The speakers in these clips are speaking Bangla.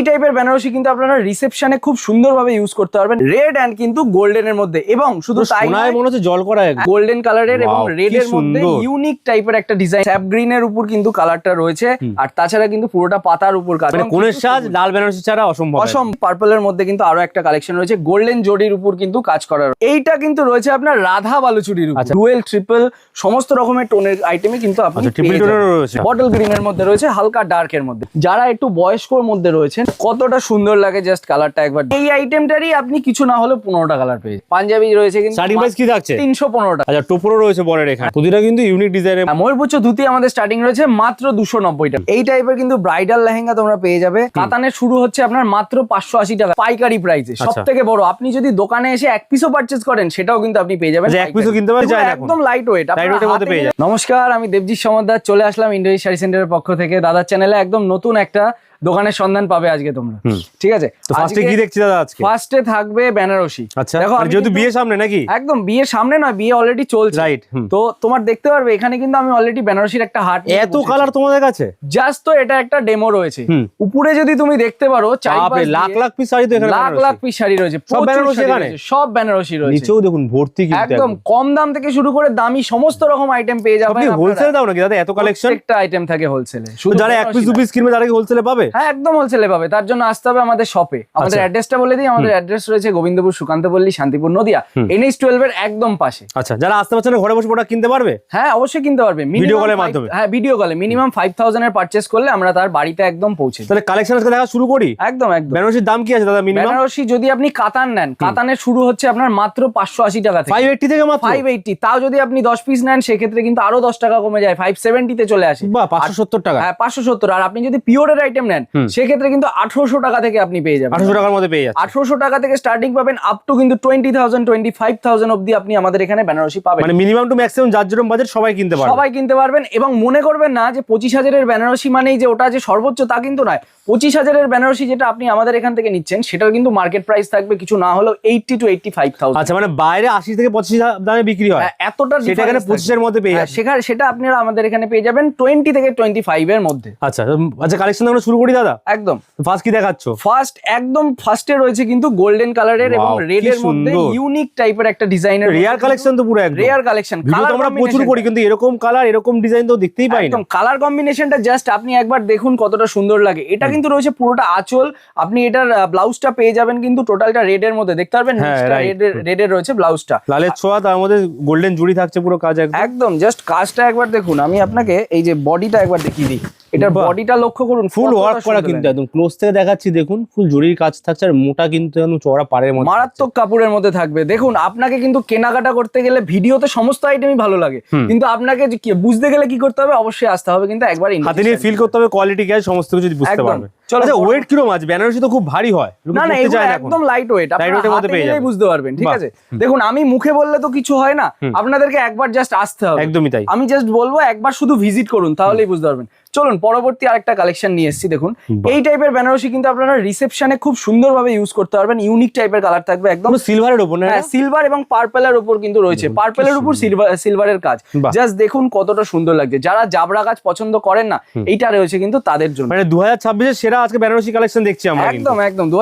এই টাইপের বেনারসি কিন্তু আপনারা রিসেপশনে খুব সুন্দরভাবে ইউজ করতে পারবেন। রেড অ্যান্ড কিন্তু গোল্ডেনের মধ্যে। এবং শুধু তাই সোনায় মনে হচ্ছে জল করা। গোল্ডেন কালারের এবং রেড এর মধ্যে। ইউনিক টাইপের একটা ডিজাইন স্যাপ গ্রিন এর উপর কিন্তু কালারটা রয়েছে। আর তাছাড়া কিন্তু পুরোটা পাতার উপর কাজ মানে কিন্তু সাজ লাল বেনারসি ছাড়া অসম্ভব অসম পার্পল এর মধ্যে কিন্তু আরও একটা কালেকশন রয়েছে। গোল্ডেন জরির উপর কিন্তু কাজ করা এইটা কিন্তু রয়েছে আপনার রাধা বালুচুরির উপর। আচ্ছা। ডুয়েল ট্রিপল সমস্ত রকমের টোনের আইটেমে কিন্তু আপনি আচ্ছা রয়েছে। বটল গ্রিন এর মধ্যে রয়েছে হালকা ডার্ক এর মধ্যে। যারা একটু বয়স্কর মধ্যে রয়েছেন কতটা সুন্দর লাগে জাস্ট কালারটা একবার। এই আইটেমটারই আপনি কিছু না হলে পনেরোটা কালার পেয়ে। পাঞ্জাবি রয়েছে কিন্তু স্টার্টিং প্রাইস কি থাকছে? তিনশো পনেরোটা। আচ্ছা টোপরও রয়েছে বরের এখানে। প্রতিটা কিন্তু ইউনিক ডিজাইনের ময়ূরপুচ্ছ ধুতি আমাদের স্টার্টিং রয়েছে মাত্র দুশো নব্বই টাকা এই টাইপের কিন্তু ব্রাইডাল লেহেঙ্গা তোমরা পেয়ে যাবে। কাতানের শুরু হচ্ছে আপনার মাত্র পাঁচশো আশি টাকা। পাইকারি প্রাইসে সব আচ্ছা। থেকে বড় আপনি যদি দোকানে এসে এক পিসও পারচেজ করেন সেটাও কিন্তু আপনি পেয়ে যাবেন আচ্ছা, এক piece ও কিনতে পারা এগুলো যায় না একদম লাইট ওয়েট নমস্কার আমি দেবজিৎ সমাদার চলে আসলাম ইন্ডিয়া শাড়ি সেন্টারের পক্ষ থেকে। দাদার চ্যানেলে একদম নতুন একটা দোকানের সন্ধান পাবে আজকে তোমরা। ঠিক আছে? তো ফার্স্টে কি দেখছি দাদা আজকে? ফার্স্টে থাকবে বেনারসি। আচ্ছা দেখো যেহেতু বিয়ে সামনে নাকি? একদম বিয়ে সামনে না বিয়ে অলরেডি চলছে। রাইট তো তোমার দেখতে পারবে এখানে কিন্তু আমি অলরেডি বেনারসির একটা হাট এত কালার তোমাদের কাছে? জাস্ট তো এটা একটা ডেমো রয়েছে। উপরে যদি তুমি দেখতে পারো চারিপাশ লাখ লাখ পিস শাড়ি তো এখানে লাখ লাখ পিস শাড়ি রয়েছে সব বেনারসি এখানে? সব বেনারসি রয়েছে। নিচেও দেখুন ভর্তি কিন্তু একদম কম দাম থেকে শুরু করে দামি সমস্ত রকম আইটেম পেয়ে যাবেন আপনি হোলসেল দাও নাকি দাদা? এত কালেকশন একটা আইটেম থাকে হোলসেলে শুধু যারা এক পিস দু পিস কিনবে তারা কি হোলসেলে পাবে? হ্যাঁ একদম হোলসেলে পাবে। তার জন্য আসতে হবে আমাদের শপে আমাদের আচ্ছা। অ্যাড্রেসটা বলে দিই আমাদের অ্যাড্রেস রয়েছে গোবিন্দপুর সুকান্তপল্লী শান্তিপুর নদিয়া। এনএইচ টুয়েলভ এর একদম পাশে। আচ্ছা যারা আসতে পারছে না ঘরে বসে প্রোডাক্ট কিনতে পারবে? হ্যাঁ অবশ্যই কিনতে পারবে। ভিডিও five- মাধ্যমে? হ্যাঁ ভিডিও কলে মিনিমাম ফাইভ থাউজেন্ড এর পার্চেস করলে আমরা তার বাড়িতে একদম পৌঁছে তাহলে কালেকশন আজকে দেখা শুরু করি? একদম একদম। বেনারসির দাম কি আছে দাদা মিনিমাম বেনারসি যদি আপনি কাতান নেন কাতানের শুরু হচ্ছে আপনার মাত্র পাঁচশো আশি টাকা থেকে। ফাইভ এইটটি থেকে মাত্র? ফাইভ এইটটি তাও যদি আপনি দশ পিস নেন সেক্ষেত্রে কিন্তু আরও দশ টাকা কমে যায়। ফাইভ সেভেন্টিতে চলে আসে। বাহ পাঁচশো সত্তর টাকা। হ্যাঁ পাঁচশো সত্তর। আর আপনি যদি পিওরের আইটেম নেন সেক্ষেত্রে কিন্তু আঠারোশো টাকা থেকে আপনি পেয়ে যাবেন। আঠারোশো টাকার মধ্যে পেয়ে যাচ্ছে আঠারোশো টাকা থেকে স্টার্টিং পাবেন আপ টু কিন্তু twenty thousand twenty five thousand অব্দি আপনি আমাদের এখানে বেনারসি পাবেন। মানে মিনিমাম টু ম্যাক্সিমাম যার যেরকম বাজেট সবাই কিনতে পারবে। সবাই কিনতে পারবেন এবং মনে করবেন না যে পঁচিশ হাজারের বেনারসি মানেই যে ওটা যে সর্বোচ্চ তা কিন্তু নয়। পঁচিশ হাজারের বেনারসি যেটা আপনি আমাদের এখান থেকে নিচ্ছেন সেটার কিন্তু মার্কেট প্রাইস থাকবে কিছু না হলেও eighty two eighty five thousand আচ্ছা মানে বাইরে আশি থেকে পঁচিশ দামে বিক্রি হয়। এতটা সেটা এখানে। পঁচিশের মধ্যে পেয়ে হ্যাঁ, যাচ্ছে সেখানে সেটা আপনারা আমাদের এখানে পেয়ে যাবেন টোয়েন্টি থেকে টোয়েন্টি ফাইভ এর মধ্যে। আচ্ছা আচ্ছা কালেকশন আমরা শুরু করি দাদা? একদম। ফার্স্ট কি দেখাচ্ছ? ফার্স্ট একদম ফার্স্টে রয়েছে কিন্তু গোল্ডেন কালারের এবং রেড এর মধ্যে। ইউনিক টাইপের একটা ডিজাইনের রেয়ার কালেকশন তো পুরো একদম। রেয়ার কালেকশন কালার আমরা প্রচুর করি কিন্তু এরকম কালার এরকম ডিজাইন তো দেখতেই পাই না। একদম কালার কম্বিনেশনটা জাস্ট আপনি একবার দেখুন কতটা সুন্দর লাগে। এটা কিন্তু রয়েছে পুরোটা আঁচল। আপনি এটার ব্লাউজটা পেয়ে যাবেন কিন্তু টোটালটা রেড এর মধ্যে। দেখতে পারবেন? হ্যাঁ, রেড এর রেড এর রয়েছে ব্লাউজটা লালের ছোঁয়া তার মধ্যে গোল্ডেন জুড়ি থাকছে পুরো কাজ একদম। জাস্ট কাজটা একবার দেখুন। আমি আপনাকে এই যে বডিটা একবার দেখিয়ে দিই। এটার। বডিটা লক্ষ্য করুন ফুল ওয়ার্ক করা কিন্তু একদম। ক্লোজ থেকে দেখাচ্ছি দেখুন ফুল জরির কাজ থাকছে আর মোটা কিন্তু একদম চড়া পাড়ের মধ্যে মারাত্মক কাপড়ের মধ্যে থাকবে। দেখুন আপনাকে কিন্তু কেনাকাটা করতে গেলে ভিডিওতে সমস্ত আইটেমই ভালো লাগে। কিন্তু আপনাকে বুঝতে গেলে কি করতে হবে? অবশ্যই আসতে হবে। কিন্তু একবার হাতে নিয়ে ফিল করতে হবে। কোয়ালিটি কি সমস্ত কিছু বুঝতে। পারবে। চলো, আচ্ছা ওয়েট কীরকম আছে? বেনারসি তো খুব ভারী হয়। না না এগুলো চায় না এখন। একদম লাইট ওয়েট Light weight এর মধ্যে পেয়ে যাবে। বুঝতে পারবেন ঠিক আছে? দেখুন আমি মুখে বললে তো কিছু হয় না। আপনাদেরকে একবার জাস্ট আসতে হবে। একদমই তাই। আমি জাস্ট বলব একবার শুধু ভিজিট করুন তাহলেই বুঝতে পারবেন। চলুন পরবর্তী আরেকটা কালেকশন নিয়ে এসেছি দেখুন। এই টাইপের বেনারসি কিন্তু আপনারা রিসেপশনে খুব সুন্দরভাবে ইউজ করতে পারবেন। ইউনিক টাইপের কালার থাকবে একদম। সিলভারের উপর হ্যাঁ সিলভার এবং পার্পেলের উপর কিন্তু রয়েছে। পার্পেলের উপর সিলভার সিলভারের কাজ। জাস্ট দেখুন কতটা সুন্দর লাগছে। যারা জাবরা গাছ পছন্দ করেন না এইটা রয়েছে কিন্তু তাদের জন্য। মানে দু হাজার সেরা আজকে বেনারসি কালেকশন দেখছি আমরা একদম একদম। দু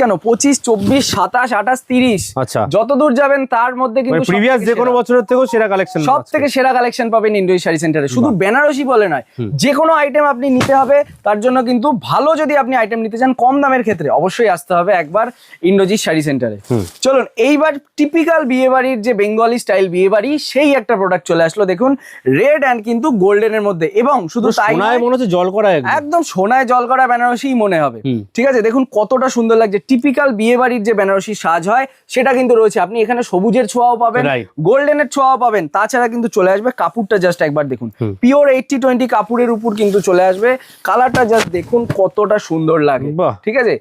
কেন? পঁচিশ চব্বিশ সাতাশ আঠাশ তিরিশ। আচ্ছা। যত দূর যাবেন তার মধ্যে মানে কিন্তু প্রিভিয়াস যে কোনো বছরের থেকেও সেরা কালেকশন সব থেকে সেরা কালেকশন পাবেন ইন্ডোই শাড়ি সেন্টারে শুধু বেনারসি বলে নয় যে কোনো আইটেম আপনি নিতে হবে তার জন্য কিন্তু ভালো যদি আপনি আইটেম নিতে চান কম দামের ক্ষেত্রে অবশ্যই আসতে হবে একবার ইন্ডোজি শাড়ি সেন্টারে চলুন এইবার টিপিক্যাল বিয়ে বাড়ির যে বেঙ্গলি স্টাইল বিয়ে বাড়ি সেই একটা প্রোডাক্ট চলে আসলো। দেখুন রেড অ্যান্ড কিন্তু গোল্ডেনের মধ্যে। এবং শুধু তাই মনে হচ্ছে জল করা একদম। একদম সোনায় জল করা বেনারসি মনে হবে। ঠিক আছে? দেখুন কতটা সুন্দর লাগছে। টিপিক্যাল বিয়ে বাড়ির যে বেনারসি সাজ হয় সেটা কিন্তু রয়েছে। আপনি এখানে সবুজের ছোঁয়াও পাবেন. গোল্ডেনের ছোঁয়াও পাবেন। তাছাড়া কিন্তু চলে আসবে কাপড়টা জাস্ট একবার দেখুন। পিওর এইটটি টোয়েন্টি কাপড়ের উপর কিন্তু চলে আসবে। কালারটা জাস্ট দেখুন কতটা সুন্দর লাগে। ঠিক আছে?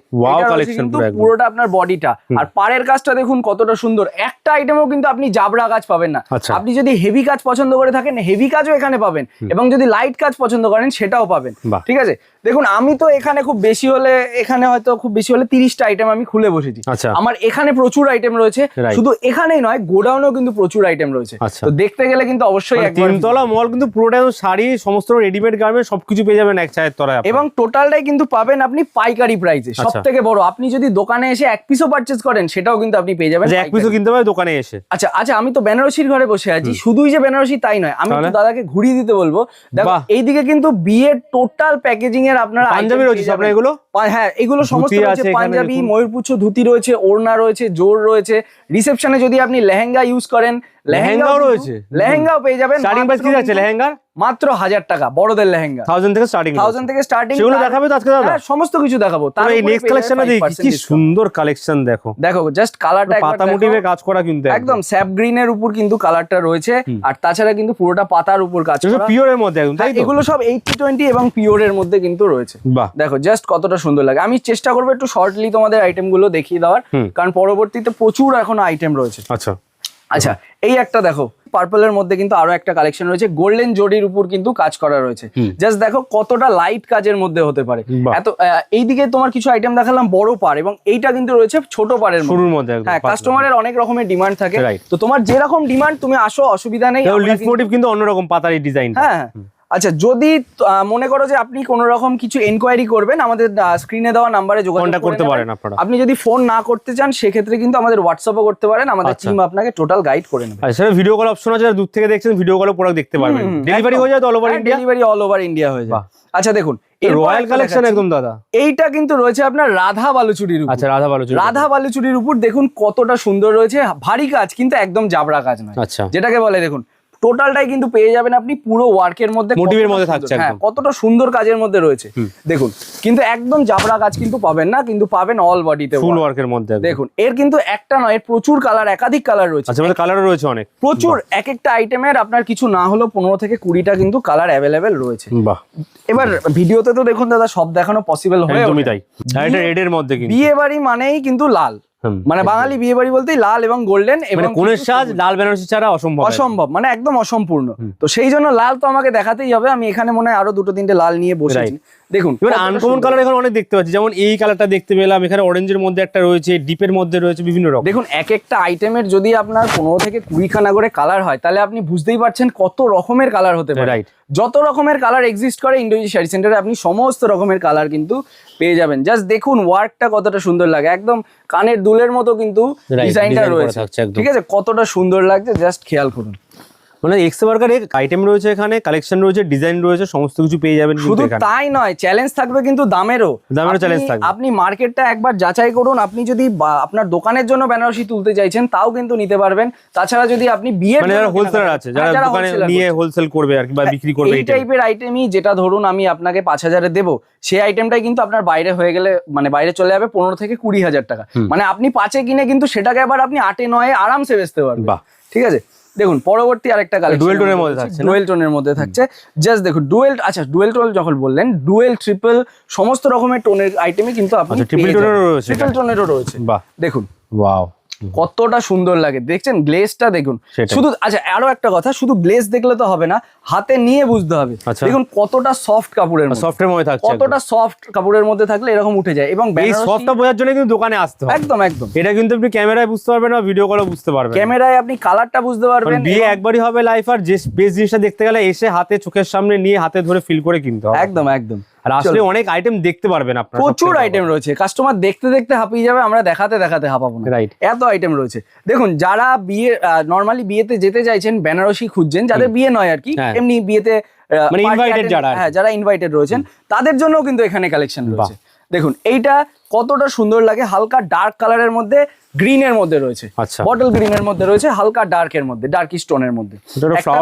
কিন্তু পুরোটা আপনার বডিটা আর পাড়ের কাজটা দেখুন কতটা সুন্দর। একটা আইটেমও কিন্তু আপনি জাবরা কাজ পাবেন না। আচ্ছা। আপনি যদি হেভি কাজ পছন্দ করে থাকেন হেভি কাজও এখানে পাবেন। এবং যদি লাইট কাজ পছন্দ করেন সেটাও পাবেন। ঠিক আছে? দেখুন আমি তো এখানে খুব বেশি হলে এখানে হয়তো খুব বেশি হলে তিরিশটা আইটেম আমি খুলে বসেছি। আচ্ছা। আমার এখানে প্রচুর আইটেম রয়েছে। শুধু এখানেই নয় গোডাউনেও কিন্তু প্রচুর আইটেম রয়েছে। আচ্ছা। তো দেখতে গেলে কিন্তু অবশ্যই মানে তিনতলা মল কিন্তু পুরোটা শাড়ি সমস্ত রেডিমেড গার্মেন্ট সবকিছু পেয়ে যাবেন এক ছায়ের তলায় এবং টোটালটাই কিন্তু পাবেন আপনি পাইকারি প্রাইসে সব আচ্ছা। থেকে বড় আপনি যদি দোকানে এসে এক পিসও পারচেজ করেন সেটাও কিন্তু আপনি পেয়ে যাবেন এক। পিসও কিনতে পারে দোকানে এসে। আচ্ছা আচ্ছা আমি তো বেনারসির ঘরে বসে আছি। শুধুই যে বেনারসি তাই নয় আমি দাদাকে ঘুরিয়ে দিতে বলব। দেখো এইদিকে কিন্তু বিয়ের টোটাল প্যাকেজিং এর আপনারা পাঞ্জাবি রয়েছে সব আপনার এগুলো? হ্যাঁ এগুলো সমস্ত রয়েছে আছে পাঞ্জাবি ময়ূরপুচ্ছ ধুতি রয়েছে ওড়না রয়েছে জোর রয়েছে। রিসেপশনে যদি আপনি লেহেঙ্গা ইউজ করেন লেহেঙ্গাও রয়েছে? লেহেঙ্গাও পেয়ে যাবেন। স্টার্টিং প্রাইস কি মাত্র লেহেঙ্গার মাত্র হাজার টাকা বড়দের লেহেঙ্গা। থাউজেন্ড থেকে স্টার্টিং থাউজেন্ড থেকে স্টার্টিং সেগুলো দেখাবে তো আজকে দাদা। সমস্ত কিছু দেখাবো। তার এই নেক্সট কালেকশনটা দেখি কি সুন্দর কালেকশন দেখো। দেখো জাস্ট কালারটা পাতা মোটিভে কাজ করা কিন্তু একদম। স্যাপ গ্রিনের উপর কিন্তু কালারটা রয়েছে। আর তাছাড়া কিন্তু পুরোটা পাতার উপর কাজ করা। পিওরের মধ্যে একদম তাই হ্যাঁ, তো? এগুলো সব এইটটি টোয়েন্টি এবং পিওরের মধ্যে কিন্তু রয়েছে। বাহ। দেখো জাস্ট কতটা সুন্দর লাগে। আমি চেষ্টা করব একটু শর্টলি তোমাদের আইটেমগুলো দেখিয়ে দেওয়ার কারণ পরবর্তীতে প্রচুর এখন আইটেম রয়েছে। আচ্ছা। আচ্ছা এই একটা দেখো পার্পলের মধ্যে কিন্তু আরও একটা কালেকশন রয়েছে গোল্ডেন জরির উপর কিন্তু কাজ করা রয়েছে। জাস্ট দেখো কতটা লাইট কাজের মধ্যে হতে পারে। এত এইদিকে তোমার কিছু আইটেম দেখালাম বড় পার এবং এইটা কিন্তু রয়েছে ছোট পারের মধ্যে। শুরুর মধ্যে হ্যাঁ কাস্টমারের অনেক রকমের ডিমান্ড থাকে। তো তোমার যেরকম ডিমান্ড তুমি আসো অসুবিধা নেই লিফ মোটিভ কিন্তু অন্যরকম পাতার ডিজাইন হ্যাঁ হ্যাঁ। আচ্ছা যদি মনে করো যে আপনি কোনো রকম কিছু এনকোয়ারি করবেন আমাদের স্ক্রিনে দেওয়া নাম্বারে যোগাযোগ করতে পারেন আপনারা। আপনি যদি ফোন না করতে চান সেক্ষেত্রে কিন্তু আমাদের হোয়াটসঅ্যাপও করতে পারেন। আমাদের আচ্ছা। টিম আপনাকে টোটাল গাইড করে নেবে। সেটা ভিডিও কল অপশন আছে দূর থেকে দেখছেন ভিডিও কলে প্রোডাক্ট দেখতে পারবেন। ডেলিভারি হয়ে যায় all over India delivery all over India হয়ে যায় আচ্ছা দেখুন রয়্যাল কালেকশন একদম দাদা। এইটা কিন্তু রয়েছে আপনার রাধা বালুচুরির উপর। আচ্ছা রাধা ভালো রাধা বালুচুরির উপর দেখুন কতটা সুন্দর রয়েছে। ভারী কাজ কিন্তু একদম জাবরা কাজ নয়। আচ্ছা। যেটাকে বলে দেখুন টোটালটাই কিন্তু পেয়ে যাবেন আপনি পুরো ওয়ার্কের মধ্যে কতটা মধ্যে থাকছে হ্যাঁ কতটা সুন্দর কাজের মধ্যে রয়েছে। দেখুন কিন্তু একদম জাবরা কাজ কিন্তু পাবেন না কিন্তু পাবেন অল বডিতে ফুল ওয়ার্কের মধ্যে দেখুন এর কিন্তু একটা নয় এর প্রচুর কালার একাধিক কালার রয়েছে। আচ্ছা মানে কালারও রয়েছে অনেক। প্রচুর এক একটা আইটেমের আপনার কিছু না হলেও পনেরো থেকে কুড়িটা কিন্তু কালার অ্যাভেলেবেল রয়েছে। বাহ। এবার ভিডিওতে তো দেখুন দাদা সব দেখানো পসিবল হয়ে একদমই। তাই। এটা রেড এর মধ্যে কিন্তু। বিয়ে বাড়ি মানেই কিন্তু লাল। মানে বাঙালি বিয়ে বাড়ি বলতেই লাল এবং গোল্ডেন মানে এবং কোনের সাজ লাল বেনারসি ছাড়া অসম্ভব অসম্ভব মানে একদম অসম্পূর্ণ। তো সেই জন্য লাল তো আমাকে দেখাতেই হবে আমি এখানে মনে হয় আরও দুটো তিনটে লাল নিয়ে বসেছি। দেখুন এবার আনকমন কালার এখানে অনেক দেখতে পাচ্ছি। যেমন এই কালারটা দেখতে পেলাম এখানে অরেঞ্জের মধ্যে একটা রয়েছে ডিপের মধ্যে রয়েছে বিভিন্ন রকম। দেখুন এক একটা আইটেমের যদি আপনার পনেরো থেকে কুড়ি খানা করে কালার হয় তাহলে আপনি বুঝতেই পারছেন কত রকমের কালার হতে পারে। Right. যত রকমের কালার এক্সিস্ট করে ইন্ডোজি শাড়ি সেন্টারে আপনি সমস্ত রকমের কালার কিন্তু পেয়ে যাবেন। জাস্ট দেখুন ওয়ার্কটা কতটা সুন্দর লাগে। একদম কানের দুলের মতো কিন্তু ডিজাইনটা রয়েছে। ঠিক আছে? কতটা সুন্দর লাগছে? জাস্ট খেয়াল করুন। মানে এক্স বার্গার আইটেম রয়েছে এখানে কালেকশন রয়েছে ডিজাইন রয়েছে সমস্ত কিছু পেয়ে যাবেন শুধু তাই নয় চ্যালেঞ্জ থাকবে কিন্তু দামেরও। দামেরও challenge থাকবে। আপনি মার্কেটটা একবার যাচাই করুন আপনি যদি আপনার দোকানের জন্য বেনারসি তুলতে চাইছেন তাও কিন্তু নিতে পারবেন। তাছাড়া যদি আপনি বিয়ের মানে যারা হোলসেলার আছে হ্যাঁ, যারা দোকানে নিয়ে হোলসেল করবে আর কি বা বিক্রি করবে এই। টাইপের আইটেমই যেটা ধরুন আমি আপনাকে পাঁচ হাজারে দেবো সেই আইটেমটাই কিন্তু আপনার বাইরে হয়ে গেলে মানে বাইরে চলে যাবে পনেরো থেকে কুড়ি হাজার টাকা। মানে আপনি পাঁচে কিনে কিন্তু সেটাকে আবার আপনি আটে নয়ে আরামসে বেচতে পারবেন। ঠিক আছে? দেখুন পরবর্তী আরেকটা কালেকশন ডুয়েল টোনের মধ্যে থাকছে? ডুয়েল টোনের মধ্যে থাকছে। জাস্ট দেখুন ডুয়েল আচ্ছা ডুয়েল টোন যখন বললেন ডুয়েল ট্রিপল সমস্ত রকমের টোনের আইটেমই কিন্তু আপনি ট্রিপল টোনেরও রয়েছে ট্রিপল টোনেরও রয়েছে। বাহ। দেখুন। ওয়াও কতটা সুন্দর লাগে। দেখছেন গ্লেজটা দেখুন। শুধু আচ্ছা আরও একটা কথা শুধু গ্লেজ দেখলে তো হবে না হাতে নিয়ে বুঝতে হবে। আচ্ছা। দেখুন কতটা সফট কাপড়ের সফটের মধ্যে থাকছে কতটা সফট কাপড়ের মধ্যে থাকলে এরকম উঠে যায় এবং এই সফটটা বোঝার জন্য কিন্তু দোকানে আসতে হবে। একদম একদম। এটা কিন্তু আপনি ক্যামেরায় বুঝতে পারবেন না ভিডিও কলে বুঝতে পারবেন। ক্যামেরায় আপনি কালারটা বুঝতে পারবেন বিয়ে একবারই হবে লাইফ আর যে বেশ জিনিসটা দেখতে গেলে এসে হাতে চোখের সামনে নিয়ে হাতে ধরে ফিল করে কিনতে হবে। একদম একদম। আর আসলে অনেক আইটেম দেখতে পারবেন আপনারা প্রচুর আইটেম রয়েছে। কাস্টমার দেখতে দেখতে হাঁপিয়ে যাবে আমরা দেখাতে দেখাতে হাঁপাবো না। Right. এত আইটেম রয়েছে। দেখুন যারা বিয়ে নর্মালি বিয়েতে যেতে চাইছেন বেনারসি খুঁজছেন যাদের বিয়ে নয় আর কি হ্যাঁ। এমনি বিয়েতে মানে attend- যারা হ্যাঁ যারা ইনভাইটেড রয়েছেন তাদের জন্য কিন্তু এখানে কালেকশন রয়েছে। দেখুন এইটা কতটা সুন্দর লাগে হালকা ডার্ক কালারের মধ্যে গ্রিনের মধ্যে রয়েছে। আচ্ছা। বটল গ্রিনের মধ্যে রয়েছে হালকা ডার্কের মধ্যে ডার্ক স্টোনের মধ্যে।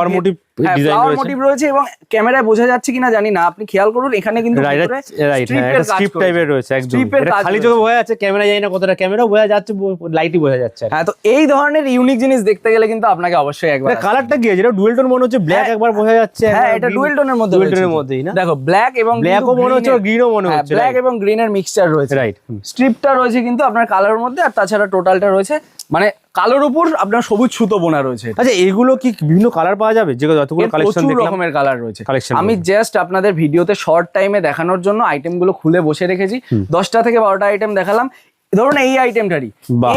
motif design ফ্লাওয়ার মোটিভ রয়েছে। এবং ক্যামেরায় বোঝা যাচ্ছে কিনা জানি না আপনি খেয়াল করুন এখানে কিন্তু স্ট্রিপ টাইপের রয়েছে একদম। খালি চোখে বোঝা যাচ্ছে ক্যামেরা না কতটা ক্যামেরা বোঝা যাচ্ছে লাইটই বোঝা যাচ্ছে। হ্যাঁ তো এই ধরনের ইউনিক জিনিস দেখতে গেলে কিন্তু আপনাকে অবশ্যই একবার কালারটা কি ডুয়েল টোন মনে হচ্ছে ব্ল্যাক একবার বোঝা যাচ্ছে হ্যাঁ এটা ডুয়েল টোনের মধ্যে ডুয়েল টোনের মধ্যেই না? দেখো ব্ল্যাক এবং ব্ল্যাকও মনে হচ্ছে গ্রিনও মনে হচ্ছে ব্ল্যাক এবং গ্রিনের মিক্সচার রয়েছে। রাইট স্ট্রিপটা রয়েছে কিন্তু আপনার কালারের মধ্যে আর তাছাড়া টোটালটা রয়েছে মানে কালোর উপর আপনার সবুজ সুতো বোনা রয়েছে আচ্ছা এগুলো কি বিভিন্ন কালার পাওয়া যাবে? যেগুলো যতগুলো কালেকশন প্রচুর রকমের কালার রয়েছে। কালেকশন আমি জাস্ট আপনাদের ভিডিওতে শর্ট টাইমে দেখানোর জন্য আইটেমগুলো খুলে বসে রেখেছি। দশটা থেকে বারোটা আইটেম দেখালাম। ধরুন এই আইটেমটারই।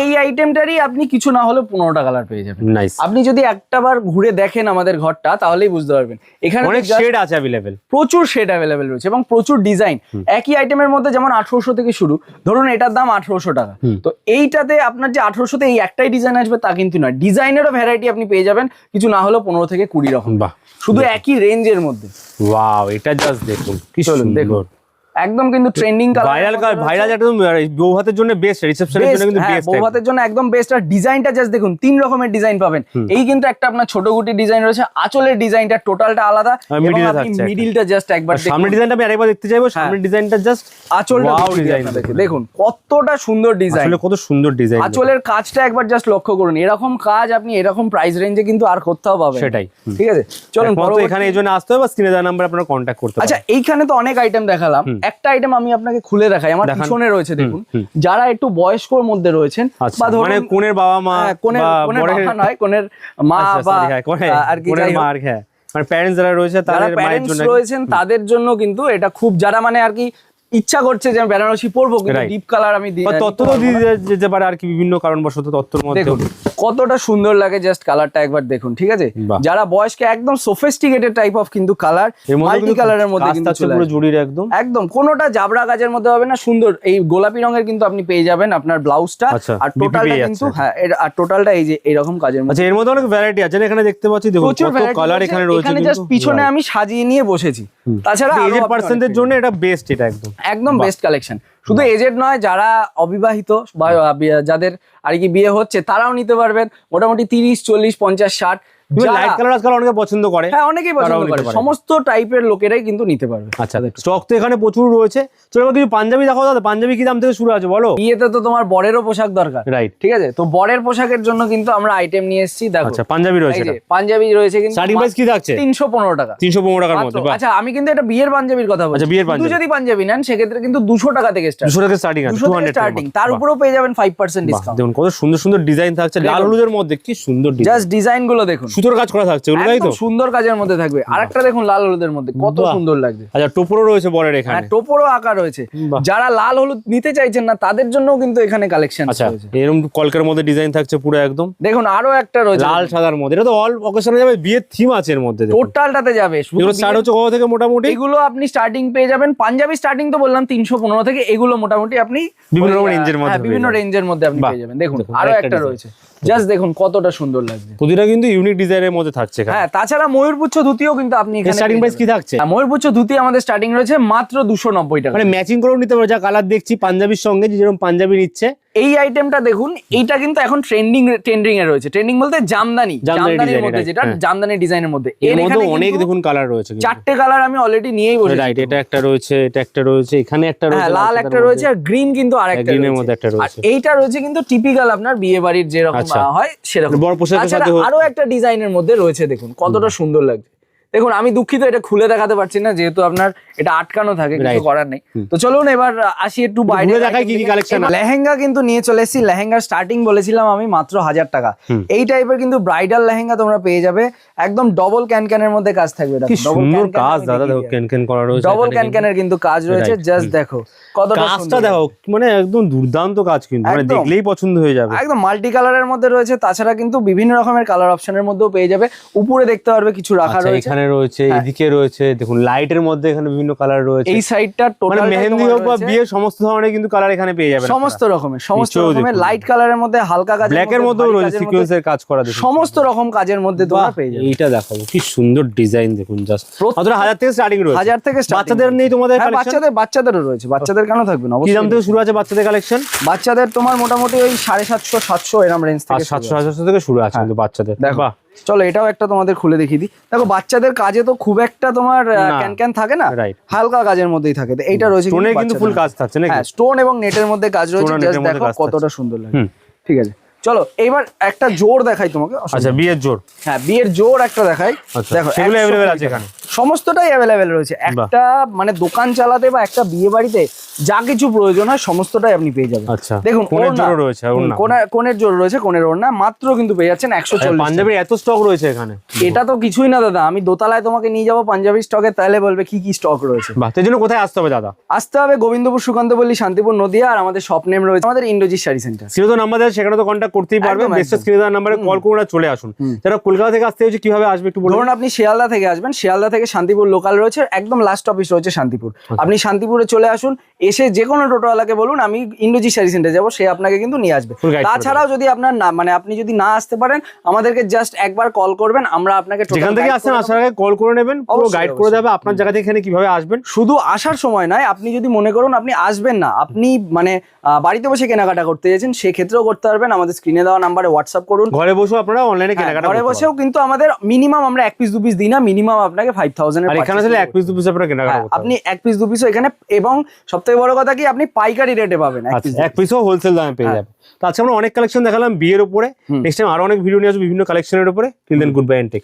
এই আইটেমটারই আপনি কিছু না হলে পনেরোটা কালার পেয়ে যাবেন। আপনি যদি একটা বার ঘুরে দেখেন আমাদের ঘরটা তাহলেই বুঝতে পারবেন। এখানে অনেক শেড আছে অ্যাভেলেবেল প্রচুর শেড অ্যাভেলেবেল রয়েছে এবং প্রচুর ডিজাইন একই আইটেমের মধ্যে যেমন আঠারোশো থেকে শুরু ধরুন এটার দাম আঠারোশো টাকা। তো এইটাতে আপনার যে আঠারোশোতে এই একটাই ডিজাইন আসবে তা কিন্তু নয়। ডিজাইনেরও ভ্যারাইটি আপনি পেয়ে যাবেন কিছু না হলেও পনেরো থেকে কুড়ি রকম। বাহ। শুধু একই রেঞ্জের মধ্যে। ওয়াও এটা জাস্ট দেখুন। কি চলুন, দেখুন। একদম কিন্তু ট্রেন্ডিং ভাইরাল ভাইরাল একদম বউ হাতের জন্য বেস্ট রিসেপশনের জন্য কিন্তু বেস্ট বৌভাতের জন্য একদম বেস্ট আর ডিজাইনটা জাস্ট দেখুন তিন রকমের ডিজাইন পাবেন। এই কিন্তু একটা আপনার ছোট গুটি ডিজাইন রয়েছে আঁচলের ডিজাইনটা টোটালটা আলাদা আর middle এ থাকছে একটা। মিডিলটা জাস্ট একবার দেখুন। সামনের ডিজাইনটা আমি আরেকবার দেখতে চাইব সামনের ডিজাইনটা জাস্ট আঁচলটা দেখিয়ে দিই দেখুন। কতটা সুন্দর ডিজাইন আসলে কত সুন্দর ডিজাইন আঁচলের কাজটা একবার জাস্ট লক্ষ্য করুন। এরকম কাজ আপনি এরকম প্রাইস রেঞ্জে কিন্তু আর কোথাও পাবেন সেটাই। ঠিক আছে? চলুন এখানে এই জন্য আসতে হবে বা স্ক্রিনে দেওয়া নাম্বার আপনারা কন্ট্যাক্ট করতে আচ্ছা এইখানে তো অনেক আইটেম দেখালাম। একটা আইটেম আমি আপনাকে খুলে দেখাই আমার। পিছনে রয়েছে দেখুন যারা একটু বয়স্কর মধ্যে রয়েছেন আচ্ছা বা ধরুন মানে কোনের বাবা মা হ্যাঁ, কোনের কোনের বাবা নয় কোনের মা আচ্ছা, বা হ্যাঁ, আর কি কোনের মা আর কি, হ্যাঁ। মানে প্যারেন্টস যারা রয়েছে তাদের মায়ের প্যারেন্টস জন্য রয়েছেন তাদের জন্য কিন্তু এটা খুব যারা মানে আর কি ইচ্ছা করছে যে আমি বেনারসি পরবো কিন্তু. ডিপ কালার আমি দি- বা তত্ত্ব তো দিয়ে যেতে পারে আর কি বিভিন্ন কারণবশত তত্ত্বর মধ্যে কতটা সুন্দর লাগে জাস্ট কালারটা একবার দেখুন ঠিক আছে? যারা বয়সকে একদম সোফিস্টিকেটেড টাইপ অফ কিন্তু কালার মাল্টি কালারের মধ্যে কিন্তু পুরো জুড়ির একদম। একদম কোনোটা জাবরা কাজের মধ্যে হবে না সুন্দর। এই গোলাপি রঙের কিন্তু আপনি পেয়ে যাবেন আপনার ব্লাউজটা আচ্ছা, আর টোটালটা কিন্তু হ্যাঁ আর টোটালটা এই যে এরকম কাজের মধ্যে। আচ্ছা এর মধ্যে অনেক ভ্যারাইটি আছে? এখানে দেখতে পাচ্ছি দেখুন কত কালার এখানে রয়েছে এখানে জাস্ট পিছনে আমি সাজিয়ে নিয়ে বসেছি। তাছাড়া আপনি পার্সনদের অনেক জন্য এটা বেস্ট এটা একদম। একদম বেস্ট কালেকশন শুধু এজেড নয় যারা অবিবাহিত বা যাদের আর কি বিয়ে হচ্ছে তারাও নিতে পারবেন। মোটামুটি তিরিশ চল্লিশ পঞ্চাশ ষাট লাইট কালার আজকাল অনেকে পছন্দ করে হ্যাঁ অনেকেই পছন্দ করে। সমস্ত টাইপের লোকেরাই কিন্তু নিতে পারবে। আচ্ছা স্টক তো এখানে প্রচুর রয়েছে। চলো কিছু পাঞ্জাবি দেখো দাদা পাঞ্জাবি কি দাম থেকে শুরু আছে বলো? বিয়েতে তো তোমার বরেরও পোশাক দরকার। রাইট ঠিক আছে? তো বরের পোশাকের জন্য কিন্তু আমরা আইটেম নিয়ে এসেছি দেখো। আচ্ছা পাঞ্জাবি রয়েছে পাঞ্জাবি রয়েছে কিন্তু স্টার্টিং প্রাইস কি থাকছে? তিনশো পনেরো টাকা। তিনশো পনেরো টাকার মধ্যে আচ্ছা আমি কিন্তু এটা বিয়ের পাঞ্জাবির কথা বলছি। আচ্ছা, বিয়ের পাঞ্জাবি। যদি পাঞ্জাবি নেন সেক্ষেত্রে কিন্তু দুশো টাকা থেকে স্টার্ট দুশো টাকা স্টার্টিং আছে স্টার্টিং তার উপরেও পেয়ে যাবেন ফাইভ পার্সেন্ট বাহ ডিসকাউন্ট দেখুন কত সুন্দর সুন্দর ডিজাইন থাকছে লাল। হলুদের মধ্যে কি সুন্দর ডিজাইন জাস্ট ডিজাইনগুলো দেখুন। সুতোর কাজ করা থাকছে ওগুলো তাই তো? সুন্দর কাজের মধ্যে থাকবে। আরেকটা দেখুন লাল হলুদের মধ্যে কত সুন্দর লাগছে। আচ্ছা টোপরও রয়েছে বরের এখানে। হ্যাঁ টোপরও আঁকা রয়েছে। যারা লাল হলুদ নিতে চাইছেন না তাদের জন্য কিন্তু এখানে কালেকশন আচ্ছা এরকম কলকের মধ্যে ডিজাইন থাকছে পুরো একদম? দেখুন আরও একটা রয়েছে। লাল সাদার মধ্যে। এটা তো অল অকেশনে যাবে বিয়ের থিম আছে এর মধ্যে। টোটালটাতে যাবে। এগুলো স্টার্ট হচ্ছে কত থেকে মোটামুটি? এগুলো আপনি স্টার্টিং পেয়ে যাবেন। পাঞ্জাবি স্টার্টিং তো বললাম তিনশো পনেরো থেকে। এগুলো মোটামুটি আপনি বিভিন্ন এর মধ্যে হ্যাঁ, বিভিন্ন রেঞ্জের মধ্যে আপনি পেয়ে যাবেন। দেখুন আরও একটা রয়েছে। জাস্ট দেখুন কতটা সুন্দর লাগছে। প্রতিটা কিন্তু ইউনিক ডিজাইনের মধ্যে থাকছে হ্যাঁ তাছাড়া ময়ূরপুচ্ছ ধুতিও কিন্তু আপনি স্টার্টিং প্রাইস কি থাকছে? হ্যাঁ, ময়ূরপুচ্ছ ধুতি আমাদের স্টার্টিং রয়েছে মাত্র দুশো নব্বই টাকা। মানে ম্যাচিং করেও নিতে পারো যা কালার দেখছি পাঞ্জাবির সঙ্গে যেরকম পাঞ্জাবি নিচ্ছে এই আইটেমটা দেখুন এইটা কিন্তু এখন ট্রেন্ডিং ট্রেন্ডিং এ রয়েছে। ট্রেন্ডিং বলতে জামদানি। জামদানি জামদানির মধ্যে যেটা হ্যাঁ। জামদানি ডিজাইনের মধ্যে। এর মধ্যে অনেক দেখুন কালার রয়েছে। চারটে কালার আমি অলরেডি নিয়েই বসেছি। রাইট এটা একটা রয়েছে এটা একটা রয়েছে এখানে একটা হ্যাঁ রয়েছে লাল একটা রয়েছে আর গ্রিন কিন্তু আরেকটা green এর মধ্যে একটা রয়েছে। আর এইটা রয়েছে কিন্তু টিপিক্যাল আপনার বিয়ে বাড়ির যেরকম আচ্ছা। হয় সেরকম। বড় পোশাকের সাথে আরও একটা ডিজাইনের মধ্যে রয়েছে দেখুন কতটা সুন্দর লাগছে। দেখুন আমি দুঃখিত এটা খুলে দেখাতে পারছি না যেহেতু আপনার এটা আটকানো থাকে কিছু করার নেই। তো চলুন এবার আসি একটু বাইরে। দেখাই কি কি আছে। লেহেঙ্গা কিন্তু নিয়ে চলে এসেছি। লেহেঙ্গার স্টার্টিং বলেছিলাম আমি মাত্র হাজার টাকা। এই টাইপের কিন্তু ব্রাইডাল লেহেঙ্গা তোমরা পেয়ে যাবে। একদম ডবল ক্যান ক্যানের মধ্যে কাজ থাকবে। কি সুন্দর কাজ দাদা দেখো কেন কেন করা রয়েছে ডবল এখানে ক্যান কিন্তু। কাজ রয়েছে। জাস্ট দেখো কতটা কাজটা সুন্দর। দেখো মানে একদম দুর্দান্ত কাজ কিন্তু মানে দেখলেই পছন্দ হয়ে যাবে। একদম মাল্টি কালারের মধ্যে রয়েছে তাছাড়া কিন্তু বিভিন্ন রকমের কালার অপশনের মধ্যেও পেয়ে যাবে। উপরে দেখতে পারবে কিছু রাখা আচ্ছা রয়েছে। এখানে রয়েছে হ্যাঁ। এদিকে রয়েছে দেখুন লাইটের মধ্যে এখানে বিভিন্ন কালার রয়েছে। এই সাইডটা মানে টোটাল মেহেন্দি হোক বা বিয়ে সমস্ত ধরনের কিন্তু কালার এখানে পেয়ে যাবেন সমস্ত রকমের সমস্ত রকমের লাইট কালারের মধ্যে হালকা কাজের ব্ল্যাক এর মধ্যেও রয়েছে সিকোয়েন্সের কাজ করা দেখুন। সমস্ত রকম কাজের মধ্যে তোমরা পেয়ে যাবে। এইটা দেখাবো কি সুন্দর ডিজাইন দেখুন জাস্ট মাত্র হাজার থেকে স্টার্টিং রয়েছে। হাজার থেকে starting বাচ্চাদের। নেই তোমাদের হ্যাঁ, কালেকশন বাচ্চাদের বাচ্চাদেরও রয়েছে। বাচ্চাদের কেন থাকবে না? কি দাম থেকে শুরু আছে বাচ্চাদের কালেকশন বাচ্চাদের তোমার মোটামুটি ওই সাড়ে সাতশো সাতশো এরম রেঞ্জ থেকে সাতশো শুরু আছে। হাজারশো থেকে শুরু আছে কিন্তু বাচ্চাদের। দেখো। চলো এটাও একটা তোমাদের খুলে দেখিয়ে দিই। দেখো বাচ্চাদের কাজে তো খুব একটা তোমার। ক্যান ক্যান থাকে না. হালকা কাজের মধ্যেই থাকে। এইটা রয়েছে কিন্তু ফুল কাজ থাকছে নাকি? হ্যাঁ স্টোন এবং নেটের মধ্যে কাজ রয়েছে দেখো কতটা সুন্দর লাগে ঠিক আছে। চলো এবার একটা জোর দেখাই তোমাকে আচ্ছা বিয়ের জোর। হ্যাঁ বিয়ের জোর একটা দেখাই। আচ্ছা, দেখো সেগুলো 100 available কুড়ি আছে এখানে? সমস্তটাই অ্যাভেলেবেল রয়েছে। একটা মানে দোকান চালাতে বা একটা বিয়ে বাড়িতে যা কিছু প্রয়োজন হয় সমস্তটাই আপনি পেয়ে যাবেন। আচ্ছা দেখুন কোনের। জোরও রয়েছে কোনের জোর রয়েছে কোনের ওড়না। মাত্র কিন্তু পেয়ে যাচ্ছেন একশো আচ্ছা, চল্লিশ পাঞ্জাবির এত স্টক রয়েছে এখানে? এটা তো কিছুই না দাদা। আমি দোতলায় তোমাকে নিয়ে যাব পাঞ্জাবি স্টকে তাহলে বলবে কি কি স্টক রয়েছে। বাহ তার জন্য কোথায় আসতে হবে দাদা? আসতে হবে গোবিন্দপুর সুকান্তপল্লী শান্তিপুর নদিয়া আর আমাদের শপ নেম রয়েছে আমাদের ইন্ডোজি শাড়ি সেন্টার তো নাম্বার সেখানে তো কন্ট্যাক্ট করতেই পারবেন। একদম, বেস্ট স্ক্রিনে দেওয়ার নাম্বারে কল করুন আর চলে আসুন। যারা কলকাতা থেকে আসতে হচ্ছে কীভাবে আসবে একটু বলুন। আপনি শিয়ালদা থেকে আসবেন শিয়ালদা থেকে শান্তিপুর লোকাল রয়েছে একদম লাস্ট অফিস রয়েছে শান্তিপুর। আচ্ছা। আপনি শান্তিপুরে চলে আসুন এসে যে কোনো টোটোওয়ালাকে বলুন আমি ইন্ডোজি শাড়ি সেন্টার যাব সে আপনাকে কিন্তু নিয়ে আসবে। তাছাড়াও যদি আপনার না মানে আপনি যদি না আসতে পারেন আমাদেরকে জাস্ট একবার কল করবেন আমরা আপনাকে যেখান থেকে আসছেন আসার আগে কল করে নেবেন পুরো গাইড করে দেবে আপনার জায়গা থেকে এখানে কীভাবে আসবেন। শুধু আসার সময় নয় আপনি যদি মনে করুন আপনি আসবেন না আপনি মানে বাড়িতে বসে কেনাকাটা করতে চাইছেন সেক্ষেত্রেও করতে পারবেন আমাদের স্ক্রিনে দেওয়া নাম্বারে হোয়াটসঅ্যাপ করুন। ঘরে বসেও আপনারা অনলাইনে হ্যাঁ, কেনাকাটা ঘরে বসেও কিন্তু আমাদের মিনিমাম আমরা এক পিস দু পিস দিই না মিনিমাম আপনাকে ফাইভ থাউজেন্ড আর এখানে আসলে এক পিস দু পিস আপনারা কেনাকাটা হ্যাঁ, আপনি এক পিস দু পিসও এখানে এবং সবথেকে বড় কথা কি আপনি পাইকারি রেটে পাবেন এক আচ্ছা পিসও হোলসেল দামে পেয়ে যাবেন। যাবে তো আজকে আমরা অনেক কালেকশন দেখালাম বিয়ের উপরে। নেক্সট টাইম আরও অনেক ভিডিও নিয়ে আসব বিভিন্ন কালেকশনের উপরে। Till then good bye and take